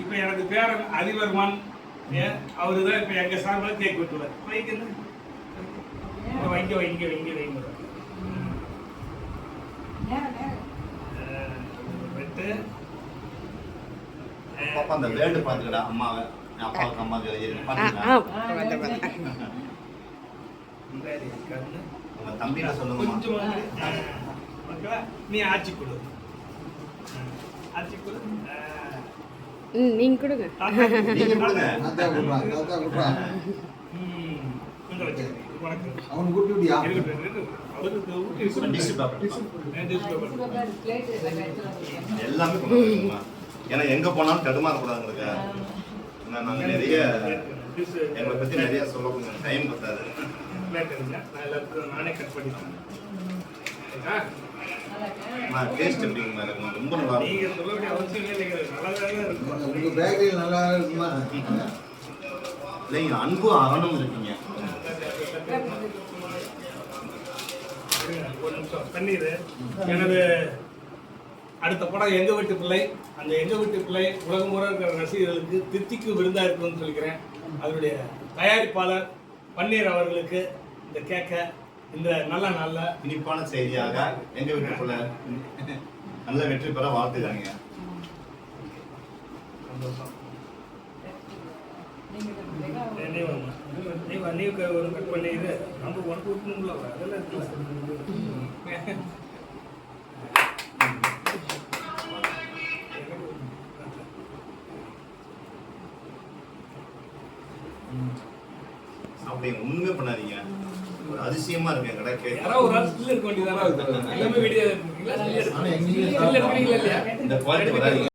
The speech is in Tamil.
இப்போ எனக்கு பேரன் அதிபர்மான் அவரு தான் இப்போ எங்கள் சார்பில் கேக் வெட்டுவார். வைக்கணும் வைங்க வைங்க வைங்க வைங்க. வெட்டு. பாப்பா அந்த வேர்டு பார்த்துக்கடா அம்மாவை. அப்பாவுக்கு அம்மாவுக்கு உங்க சொல்லுங்கம்மா. கொஞ்சமா ஓகேவா நீ ஆட்சி கொடு. ஆட்சி கொடு. ம் நீங்கள் கொடுங்க நீங்க கொடுங்க. அவன் கூட்டி. எல்லாமே ஏன்னா எங்க போனாலும் தடுமாறக்கூடாதுங்களுக்கு ஏன்னா நாங்க நிறைய எங்களை பத்தி நிறைய சொல்ல கொஞ்சம் டைம் பத்தாது நானே கட் பண்ணிட்டேன் நான் டேஸ்ட் எப்படிங்கம்மா எனக்கு ரொம்ப நல்லா நீங்க இருக்கும் சொல்ல வேண்டிய அவசியம் இல்லைங்க. நல்லாதான் இருக்கும். உங்க பேக்கரியில் நல்லா இருக்குமா? இல்லைங்க அன்பு அறணும் இருக்கீங்க. இருங்க, ஒரு நிமிஷம் தண்ணீர். எனது அடுத்த படம் எங்க வீட்டு பிள்ளை? அந்த எங்க வீட்டு பிள்ளை உலகம் முறை இருக்கிற ரசிகர்களுக்கு திருப்திக்கு விருந்தா இருக்கும்னு சொல்லிக்கிறேன். அதனுடைய தயாரிப்பாளர் பன்னீர் அவர்களுக்கு இந்த கேக்க இந்த நல்ல நல்ல இனிப்பான செய்தியாக எங்க வீட்டுக்குள்ள நல்ல வெற்றி பெற வாழ்த்துக்கிறாங்க சந்தோஷம் நீ நம்ம அப்படி ஒண்ணுமே பண்ணாதீங்க. ஒரு அதிசயமா இருக்கு என் கடைக்கு. யாராவது ஒரு ஆள் ஸ்டில் இருக்க வேண்டியதானே எல்லாமே வீடியோ இந்த குவாலிட்டி வராது.